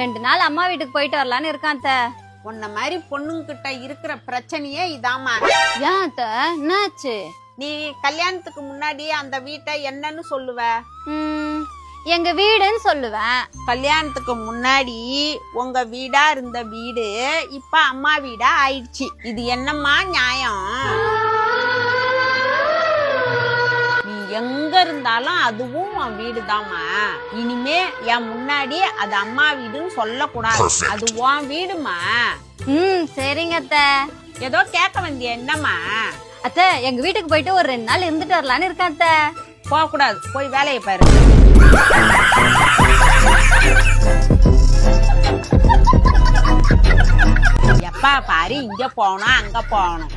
ரெண்டு நாள் அம்மா வீட்டுக்கு போயிட்டு வரலான்னு இருக்கான் அத்தை. உன்ன மாதிரி பொண்ணுங்கிட்ட இருக்கிற பிரச்சனையே இதாம்மா. ஏன் அத்தை? என்னாச்சு? நீ கல்யாணத்துக்கு முன்னாடி அந்த வீட்டை என்னன்னு சொல்லுவ. ம், எங்க வீடுன்னு சொல்லுவேன். கல்யாணத்துக்கு முன்னாடி உங்க வீடா இருந்த வீடு இப்ப அம்மா வீடா ஆயிடுச்சு. இது என்னம்மா நியாயம்? எங்க இருந்தாலும் அதுவும் உன் வீடுதாம்மா. இனிமே என் முன்னாடி அது அம்மா வீடுன்னு சொல்லக்கூடாது. அது உன் வீடுமா ம் சரிங்க அத்தை. ஏதோ கேட்க வந்திய என்னம்மா? அத்தை எங்க வீட்டுக்கு போயிட்டு ஒரு ரெண்டு நாள் இருந்துட்டு வரலான்னு இருக்கேன் அத்தை. போக கூடாது போய் வேலையை பாரு. எப்பா பாரு இங்க போகணும் அங்க போகணும்.